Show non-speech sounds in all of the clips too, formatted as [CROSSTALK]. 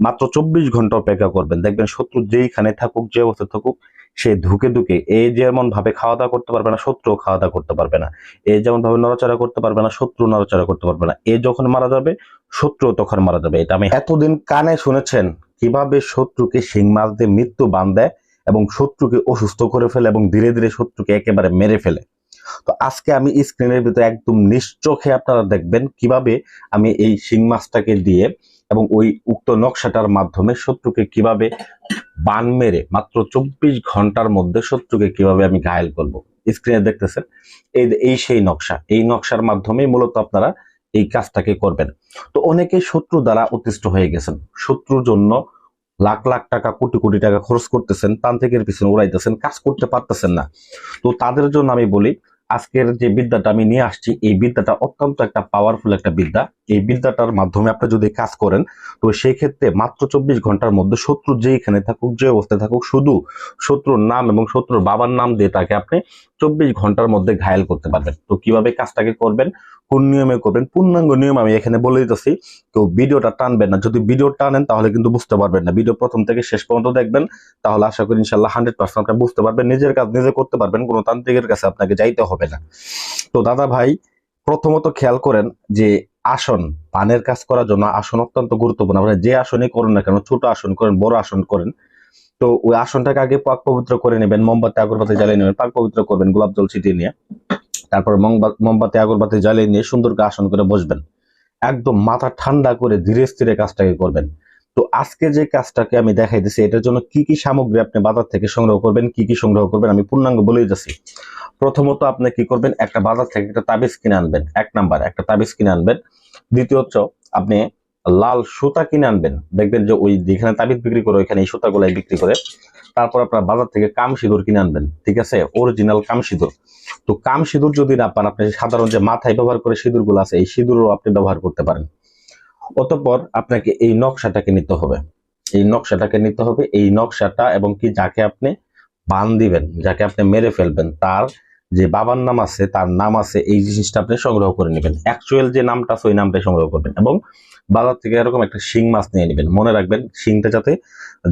মাত্র চব্বিশ ঘণ্টা অপেক্ষা করবেন। দেখবেন শত্রু যেইখানে থাকুক, যে অবস্থা থাকুক, সে ধুকে ধুকে এ যেমন ভাবে খাওয়া দাওয়া করতে পারবে না শত্রু খাওয়া দাওয়া করতে পারবে না। এ যেমন ভাবে নড়াচড়া করতে পারবে না শত্রু নড়াচড়া করতে পারবে না। এ যখন মারা যাবে শত্রু তখন মারা যাবে। এটা আমি এতদিন কানে শুনেছেন কীভাবে শত্রুকে শিং মাছ দিয়ে মৃত্যু বান দেয় এবং শত্রুকে অসুস্থ করে ফেলে এবং ধীরে ধীরে শত্রুকে একেবারে মেরে ফেলে। তো আজকে আমি স্ক্রিনের ভিতরে একদম নিশ্চোখে আপনারা দেখবেন কীভাবে আমি এই শিং মাছটাকে দিয়ে এবং ওই উক্ত নকশাটার মাধ্যমে শত্রুকে কীভাবে বান মেরে মাত্র চব্বিশ ঘণ্টার মধ্যে শত্রুকে কীভাবে আমি ঘায়েল করব। স্ক্রিনে দেখতেছেন? এই এই সেই নকশা। এই নকশার মাধ্যমেই মূলত আপনারা এই কাজটাকে করবেন। তো অনেকে শত্রু দ্বারা অতিষ্ঠ হয়ে গেছেন। শত্রুর জন্য লাখ লাখ টাকা, কোটি কোটি টাকা খরচ করতেছেন, তান্ত্রিকের পিছনে উড়াইতেছেন, কাজ করতে পারতেছেন না। তো তাদের জন্য আমি বলি আজকের যে বিদ্যাটা আমি নিয়ে আসছি, এই বিদ্যাটা অত্যন্ত একটা পাওয়ারফুল একটা বিদ্যা। এই বিদ্যাটার মাধ্যমে আপনি যদি কাজ করেন, তো সেই ক্ষেত্রে মাত্র চব্বিশ ঘণ্টার মধ্যে শত্রু যেখানে থাকুক, যে অবস্থায় থাকুক, শুধু শত্রুর নাম এবং শত্রুর বাবার নাম দিয়ে তাকে আপনি চব্বিশ ঘণ্টার মধ্যে ঘায়াল করতে পারবেন। তো কীভাবে কাজটাকে করবেন? কোন নিয়মে করবেন? পূর্ণাঙ্গ নিয়ম আমি এখানে বলে দিতেছি। কেউ ভিডিওটা টানবেন না। যদি ভিডিও টানেন, তাহলে কিন্তু বুঝতে পারবেন না। ভিডিও প্রথম থেকে শেষ পর্যন্ত দেখবেন। তাহলে আশা করি ইনশাল্লাহ হান্ড্রেড পার্সেন্ট আপনি বুঝতে পারবেন। নিজের কাজ নিজে করতে পারবেন। কোনো তান্ত্রিকের কাছে আপনাকে যাইতে হবে না। তো দাদা ভাই, প্রথমত খেয়াল করেন যে আসন, পানের কাজ করার জন্য আসন অত্যন্ত গুরুত্বপূর্ণ। আপনারা যে আসনই করুন না কেন, ছোট আসন করেন, বড় আসন করেন, তো ওই আসনটাকে আগে পাক পবিত্র করে নেবেন, মোমবাতি, আগরবাতি জ্বালিয়ে নেবেন, পাক পবিত্র করবেন, গোলাপ জল ছিটিয়ে নিয়ে। তারপর মোমবাতি, আগরবাতি জ্বালিয়ে নিয়ে সুন্দর করে আসন করে বসবেন। একদম মাথা ঠান্ডা করে ধীরে স্থিরে কাজটাকে করবেন। তো আজকে যে কাজটাকে আমি দেখাই দিচ্ছি এটার জন্য কি কি সামগ্রী আপনি বাজার থেকে সংগ্রহ করবেন, কি কি সংগ্রহ করবেন, আমি পূর্ণাঙ্গ বলেই যাচ্ছি প্রথমত আপনি কি করবেন, একটা বাজার থেকে একটা তাবিজ কিনে আনবেন। এক নাম্বার, একটা তাবিজ কিনে আনবেন। দ্বিতীয়ত, আপনি লাল সুতা কিনে আনবেন। দেখবেন যে ওই যেখানে তাবিজ বিক্রি করে, ওইখানে এই সুতাগুলাই বিক্রি করে। তারপর আপনার বাজার থেকে কাম সিঁদুর কিনে আনবেন, ঠিক আছে? অরিজিনাল কাম সিঁদুর। তো কাম সিঁদুর যদি না পান, আপনি সাধারণ যে মাথায় ব্যবহার করে সিঁদুরগুলো আছে, এই সিঁদুরও আপনি ব্যবহার করতে পারেন। অতঃপর আপনাকে এই নকশাটাকে নিতে হবে। এই নকশাটাকে নিতে হবে। এই নকশাটা এবং কি যাকে আপনি বান দিবেন, যাকে আপনি মেরে ফেলবেন, তার যে বাবার নাম আছে, তার নাম আছে, এই জিনিসটা আপনি সংগ্রহ করে নেবেন। অ্যাকচুয়াল যে নামটা আছে, ওই নামটাই সংগ্রহ করবেন এবং বাজার থেকে এরকম একটা শিং মাছ নিয়ে নেবেন। মনে রাখবেন, শিংটা যাতে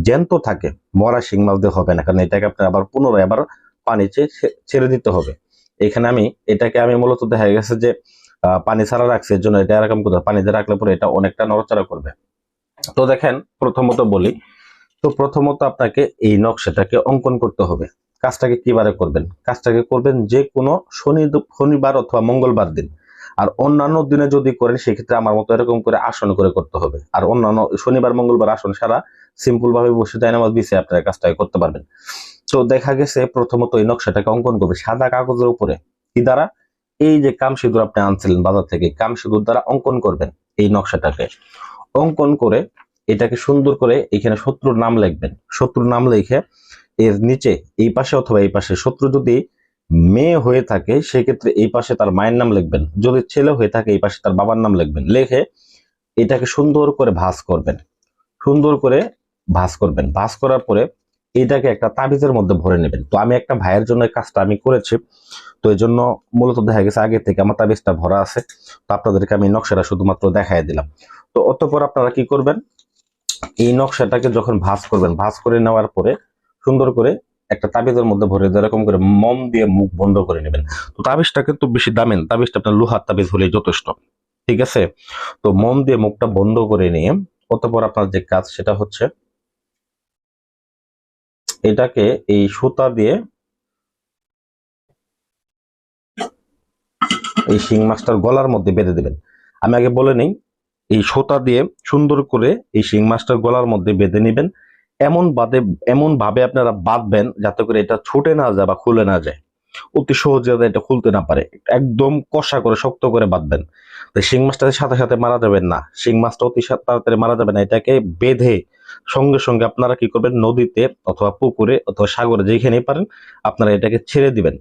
জ্যান্ত থাকে, মরা শিং মাছ দিয়ে হবে না, কারণ এটাকে আপনি আবার পুনরায় আবার পানিতে ছেড়ে দিতে হবে। এখানে আমি, এটাকে আমি মূলত দেখা গেছে যে পানি ছাড়া রাখছে, এর জন্য এটা এরকম করতে পানি দিয়ে রাখলে পরে এটা অনেকটা নড়াচড়া করবে। তো দেখেন, প্রথমত বলি, তো প্রথমত আপনাকে এই নকশাটাকে অঙ্কন করতে হবে। কাজটাকে কিবারে করবেন? কাজটাকে করবেন যে কোনো শনি শনিবার অথবা মঙ্গলবার দিন। আর অন্যান্য দিনে যদি করেন, সেক্ষেত্রে আমার মতো এরকম করে আসন করে করতে হবে। আর অন্যান্য শনিবার, মঙ্গলবার আসন সারা সিম্পল ভাবে বসে যায় নামাজ বিছে আপনারা কাজটাকে করতে পারবেন। তো দেখা গেছে প্রথমত এই নকশাটাকে অঙ্কন করবে সাদা কাগজের উপরে। কি দ্বারা? এই যে কাম সিঁদুর আপনি আনছিলেন বাজার থেকে কাম সিঁদুর দ্বারা অঙ্কন করবেন এই নকশাটাকে। অঙ্কন করে এটাকে সুন্দর করে এখানে শত্রুর নাম লিখবেন। শত্রুর নাম লিখে এর নিচে, এই পাশে অথবা এই পাশে শত্রু যদি মেয়ে হয়ে থাকে, সেক্ষেত্রে এই পাশে তার মায়ের নাম লিখবেন। যদি ছেলে হয়ে থাকে, এই পাশে তার বাবার নাম লিখবেন। লিখে এটাকে সুন্দর করে ভাঁজ করবেন। সুন্দর করে ভাঁজ করবেন। ভাঁজ করার পরে এটাকে একটা তাবিজের মধ্যে ভরে নেবেন। তো আমি একটা ভাইয়ের জন্য কাজটা আমি করেছি। তো এই জন্য মূলত দেখা গেছে আগে থেকে আমার তাবিজটা ভরা আছে। তো আপনাদেরকে আমি নকশাটা শুধুমাত্র দেখাই দিলাম। তো অতঃপর আপনারা কি করবেন? এই নকশাটাকে যখন ভাঁজ করবেন, ভাঁজ করে নেওয়ার পরে সুন্দর করে একটা তাবিজের মধ্যে ভরে দিয়ে এরকম করে মম দিয়ে মুখ বন্ধ করে নেবেন। তো তাবিজটা কিন্তু বেশি দামে না, তাবিজটা আপনার লোহার তাবিজ হলেই যথেষ্ট, ঠিক আছে? তো মম দিয়ে মুখটা বন্ধ করে নিয়ে, অতঃপর আপনার যে কাজ সেটা হচ্ছে এটাকে এই সুতা দিয়ে এই শিং মাছটার গলার মধ্যে বেঁধে দেবেন। আমি আগে বলে নিই, এই সুতা দিয়ে সুন্দর করে এই শিং মাছটার গলার মধ্যে বেঁধে নেবেন এমন বাদে, এমন ভাবে আপনারা বাঁধবেন যাতে করে এটা ছুটে না যায় বা খুলে না যায়। অতি সহজে এটা খুলতে না পারে। একদম কষা করে শক্ত করে বাঁধবেন। শিং মাছটাকে সাথে সাথে মারা যাবেন না। শিং মাছটা অতি তাড়াতাড়ি মারা যাবে না। এটাকে বেঁধে সঙ্গে সঙ্গে আপনারা কি করবেন? নদীতে অথবা পুকুরে অথবা সাগরে যেখানেই পারেন, আপনারা এটাকে ছেড়ে দিবেন।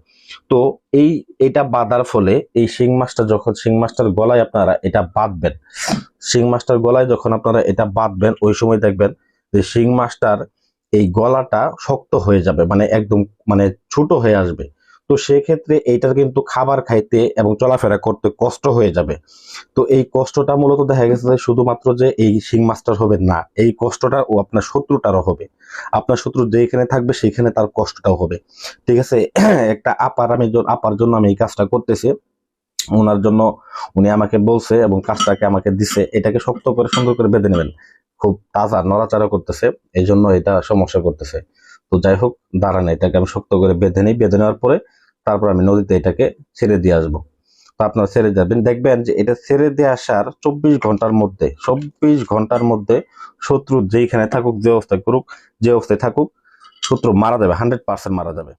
তো এই, এটা বাঁধার ফলে এই শিং মাছটা যখন, শিং মাছটার গলায় আপনারা এটা বাঁধবেন। শিং মাছটার গলায় যখন আপনারা এটা বাঁধবেন, ওই সময় দেখবেন যে শিং মাছটার এই গলাটা শক্ত হয়ে যাবে মানে একদম মানে ছোট হয়ে আসবে। তো সেক্ষেত্রে এইটার কিন্তু খাবার খাইতে এবং চলাফেরা করতে কষ্ট হয়ে যাবে। তো এই কষ্টটা মূলত দেখা গেছে যে শুধুমাত্র যে এই শিং মাছটার হবে না, এই কষ্টটা ও আপনার শত্রুটারও হবে। আপনার শত্রু যেখানে থাকবে সেখানে তার কষ্টটাও হবে। ঠিক আছে? [CLEARS THROAT] একটা আপার আমি আপার জন্য আমি এই কাজটা করতেছি। ওনার জন্য উনি আমাকে বলছে এবং কাজটাকে আমাকে দিছে, এটাকে শক্ত করে সুন্দর করে বেঁধে নেবেন। খুব তাজা, নড়াচড়া করতেছে এই জন্য এটা সমস্যা করতেছে। তো যাই হোক, দাঁড়ান, এটাকে আমি শক্ত করে বেঁধে নিই। বেঁধে নেওয়ার পরে তারপর আমি নদীতে এটাকে ছেড়ে দিয়ে আসব। তো আপনারা ছেড়ে যাবেন। দেখবেন যে এটা ছেড়ে দিয়ে আসার চব্বিশ ঘণ্টার মধ্যে, চব্বিশ ঘণ্টার মধ্যে শত্রু যেইখানে থাকুক, যে অবস্থায় করুক, যে অবস্থায় থাকুক, শত্রু মারা যাবে হান্ড্রেড পার্সেন্ট মারা যাবে।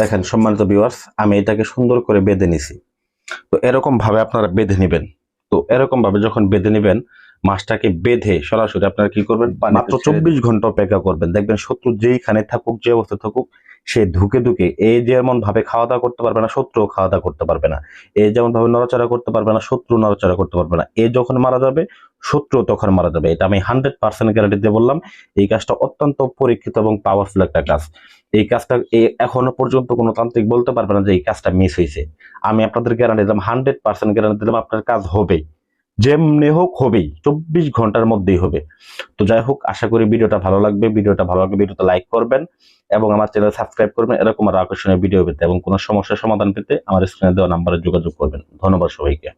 দেখেন, সম্মানিত ভিউয়ার্স আমি এটাকে সুন্দর করে বেঁধে নিছি। তো এরকম ভাবে আপনারা বেঁধে নেবেন। তো এরকম ভাবে যখন বেঁধে নেবেন মাছটাকে বেঁধে সরাসরি আপনারা কি করবেন? মাত্র চব্বিশ ঘণ্টা অপেক্ষা করবেন। দেখবেন শত্রু যেইখানে থাকুক যে অবস্থা থাকুক সে ধুকে ধুকে এ যেমন ভাবে খাওয়া দাওয়া করতে পারবে না শত্রু খাওয়া দাওয়া করতে পারবে না। এ যেমন ভাবে নড়াচড়া করতে পারবে না শত্রু নড়াচড়া করতে পারবে না। এ যখন মারা যাবে শত্রু তখন মারা যাবে। এটা আমি হান্ড্রেড পার্সেন্ট গ্যারান্টি দিয়ে বললাম এই কাজটা অত্যন্ত পরীক্ষিত এবং পাওয়ারফুল একটা কাজ। এই কাজটা এখনও পর্যন্ত কোনো তান্ত্রিক বলতে পারবে না যে এই কাজটা মিস হয়েছে। আমি আপনাদের গ্যারান্টি দিলাম হান্ড্রেড পার্সেন্ট গ্যারান্টি দিলাম আপনার কাজ হবে। যেমনি হোক হবেই, চব্বিশ ঘণ্টার মধ্যেই হবে। তো যাই হোক, আশা করি ভিডিওটা ভালো লাগবে। ভিডিওটা ভালো লাগবে ভিডিওটা লাইক করবেন এবং আমার চ্যানেল সাবস্ক্রাইব করবেন। এরকম আরও আকর্ষণীয় ভিডিও পেতে এবং কোনো সমস্যার সমাধান পেতে আমার স্ক্রিনে দেওয়া নাম্বারে যোগাযোগ করবেন। ধন্যবাদ সবাইকে।